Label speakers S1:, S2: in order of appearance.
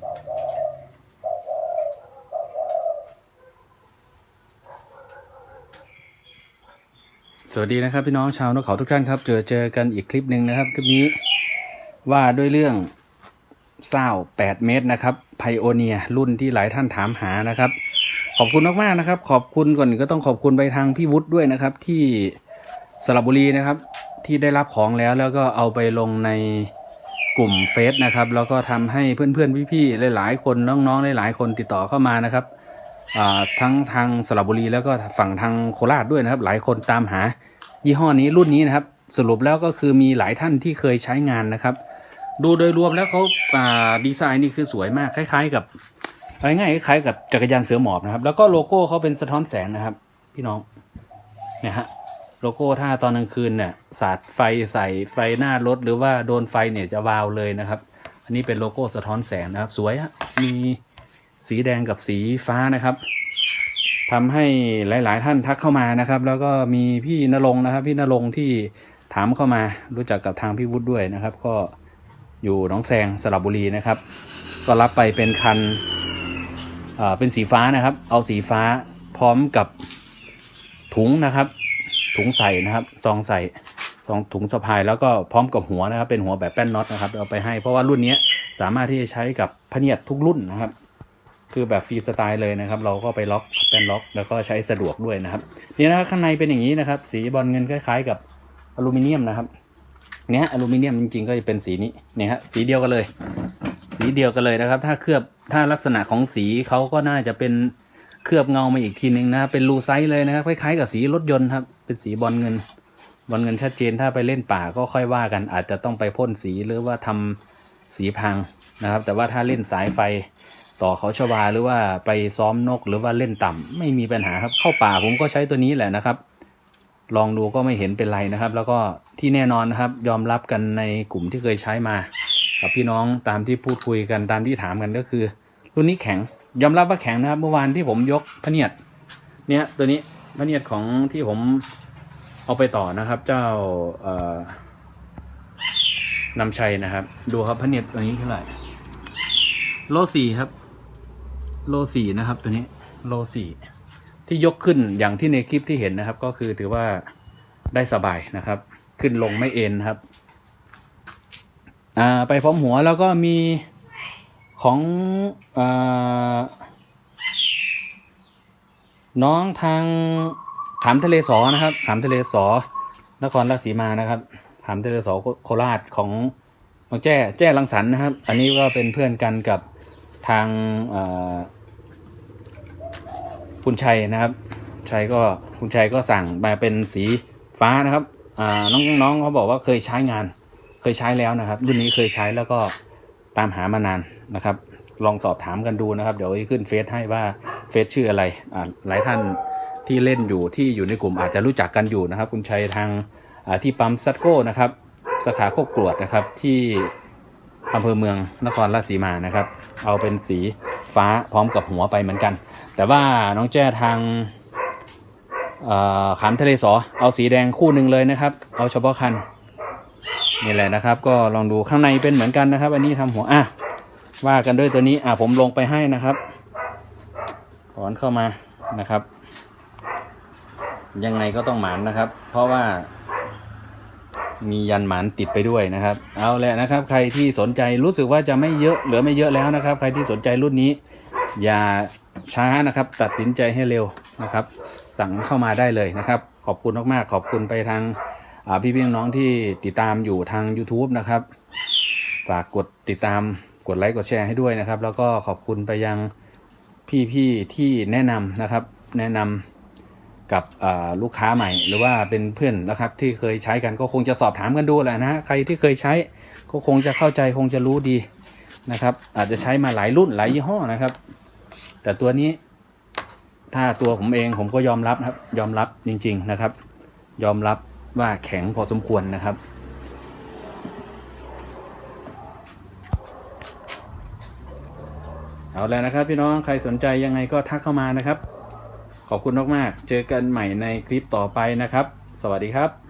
S1: สวัสดีนะครับพี่น้องชาวนกเขาทุกท่านครับเจอเจอกันอีกคลิปหนึ่งนะครับ คลิปนี้ว่าด้วยเรื่องเศร้า8 เมตรนะครับไพโอเนียรุ่นที่หลายท่านถามหานะครับ ขอบคุณมากๆนะครับ ขอบคุณก่อนอื่นก็ต้องขอบคุณไปทางพี่วุฒิด้วยนะครับ ที่สระบุรีนะครับ ที่ได้รับของแล้วแล้วก็เอาไปลงใน กลุ่มเฟซนะครับ แล้วก็ทำให้เพื่อนๆพี่ๆหลายๆคนน้องๆหลายๆคนติดต่อเข้ามานะครับทั้งทางสระบุรีแล้วก็ฝั่งทางโคราชด้วยนะครับ หลายคนตามหา ยี่ห้อนี้รุ่นนี้นะครับ สรุปแล้วก็คือมีหลายท่านที่เคยใช้งานนะครับ ดูโดยรวมแล้วเขาดีไซน์นี่คือสวยมากคล้าย ๆ กับง่ายๆคล้ายๆกับจักรยานเสือหมอบนะครับ แล้วก็โลโก้เขาเป็นสะท้อนแสงนะครับ พี่น้องนี่ยฮะ โลโก้ถ้าตอนกลางคืนเนี่ยสาดไฟใส่ไฟหน้ารถ หรือว่าโดนไฟเนี่ยจะวาวเลยนะครับ อันนี้เป็นโลโก้สะท้อนแสงนะครับ สวยฮะมีสีแดงกับสีฟ้านะครับทำให้หลาย ๆ ท่านทักเข้ามานะครับ แล้วก็มีพี่นรงนะครับ พี่นรงที่ถามเข้ามารู้จักกับทางพี่วุฒิด้วยนะครับ ก็อยู่หนองแซงสระบุรีนะครับ ก็รับไปเป็นคันอ่อเป็นสีฟ้านะครับ เอาสีฟ้าพร้อมกับถุงนะครับ ถุงใส่นะครับ ซองใส่ซองถุงสะพายแล้วก็พร้อมกับหัวนะครับ เป็นหัวแบบแป้นน็อตนะครับเอาไปให้เพราะว่ารุ่นนี้สามารถที่จะใช้กับพะเนียดทุกรุ่นนะครับ คือแบบฟรีสไตล์เลยนะครับ เราก็ไปล็อกเป็นล็อก แล้วก็ใช้สะดวกด้วยนะครับนี่นะครับข้างในเป็นอย่างนี้นะครับ สีบอลเงินคล้ายๆ กับอลูมิเนียมนะครับเนี่ยอลูมิเนียมจริงๆก็จะเป็นสีนี้เนี่ยฮะสีเดียวกันเลย สีเดียวกันเลยนะครับ ถ้าเคลือบถ้าลักษณะของสีเขาก็น่าจะเป็น เคลือบเงามาอีกทีหนึ่งนะเป็นรูไซส์เลยนะครับคล้ายๆกับสีรถยนต์ครับเป็นสีบอลเงิน บอลเงินชัดเจนถ้าไปเล่นป่าก็ค่อยว่ากัน อาจจะต้องไปพ่นสีหรือว่าทำสีพังนะครับ แต่ว่าถ้าเล่นสายไฟต่อเขาชวาหรือว่าไปซ้อมนกหรือว่าเล่นต่ำไม่มีปัญหาครับเข้าป่าผมก็ใช้ตัวนี้แหละนะครับ ลองดูก็ไม่เห็นเป็นไรนะครับ แล้วก็ที่แน่นอนนะครับ ยอมรับกันในกลุ่มที่เคยใช้มา กับพี่น้องตามที่พูดคุยกันตามที่ถามกันก็คือ รุ่นนี้แข็ง ยอมรับว่าแข็งนะครับ เมื่อวานที่ผมยกพเนียดเนี่ยตัวนี้พเนียดของที่ผมเอาไปต่อนะครับ เจ้าเอนำชัยนะครับ ดูครับพเนียดตัวนี้เท่าไหร่โลสี่ครับ โลสี่นะครับ ตัวนี้โลสี่ที่ยกขึ้นอย่างที่ในคลิปที่เห็นนะครับ ก็คือถือว่าได้สบายนะครับ ขึ้นลงไม่เอ็นครับ อ่าไปพร้อมหัวแล้วก็มี ของอน้องทางขามทะเลสอนะครับ ขามทะเลสอนครราชสีมานะครับ ขามทะเลสอโคราชของน้องแจ้แจ้ลังสรรนะครับ อันนี้ก็เป็นเพื่อนกันกับทางคุณชัยนะครับ ชัยก็คุณชัยก็สั่งมาเป็นสีฟ้านะครับน้องน้องเขาบอกว่าเคยใช้งาน เคยใช้แล้วนะครับ รุ่นนี้เคยใช้แล้วก็ตามหามานาน นะครับ ลองสอบถามกันดูนะครับ เดี๋ยวขึ้นเฟซให้ว่าเฟซชื่ออะไรอ่าหลายท่านที่เล่นอยู่ที่อยู่ในกลุ่มอาจจะรู้จักกันอยู่นะครับ คุณชัยทางอ่าที่ปั๊มซัตโก้นะครับสาขาโคกกรวดนะครับที่อำเภอเมืองนครราชสีมานะครับ เอาเป็นสีฟ้าพร้อมกับหัวไปเหมือนกัน แต่ว่าน้องแจ้ทางขามทะเลสอเอาสีแดงคู่หนึ่งเลยนะครับ เอาเฉพาะคันนี่แหละนะครับ ก็ลองดูข้างในเป็นเหมือนกันนะครับ อันนี้ทำหัวอะ ว่ากันด้วยตัวนี้อะผมลงไปให้นะครับ ถอนเข้ามานะครับ ยังไงก็ต้องหมานนะครับ เพราะว่า มียันหมานติดไปด้วยนะครับ เอาแหละนะครับ ใครที่สนใจรู้สึกว่าจะไม่เยอะเหลือไม่เยอะแล้วนะครับ ใครที่สนใจรุ่นนี้ อย่าช้านะครับ ตัดสินใจให้เร็วนะครับ สั่งเข้ามาได้เลยนะครับ ขอบคุณมากๆขอบคุณไปทางอ่าพี่พี่น้องที่ติดตามอยู่ทาง YouTube นะครับ ฝากกดติดตาม กดไลค์กดแชร์ให้ด้วยนะครับ แล้วก็ขอบคุณไปยังพี่ๆที่แนะนำนะครับ แนะนำกับลูกค้าใหม่ หรือว่าเป็นเพื่อนนะครับ ที่เคยใช้กันก็คงจะสอบถามกันดูแหละนะใครที่เคยใช้ก็คงจะเข้าใจคงจะรู้ดีนะครับ อาจจะใช้มาหลายรุ่นหลายยี่ห้อนะครับ แต่ตัวนี้ถ้าตัวผมเองผมก็ยอมรับครับ ยอมรับจริง ๆนะครับ ยอมรับว่าแข็งพอสมควรนะครับ เอาแล้วนะครับพี่น้องใครสนใจยังไงก็ทักเข้ามานะครับ ขอบคุณมากๆ เจอกันใหม่ในคลิปต่อไปนะครับ สวัสดีครับ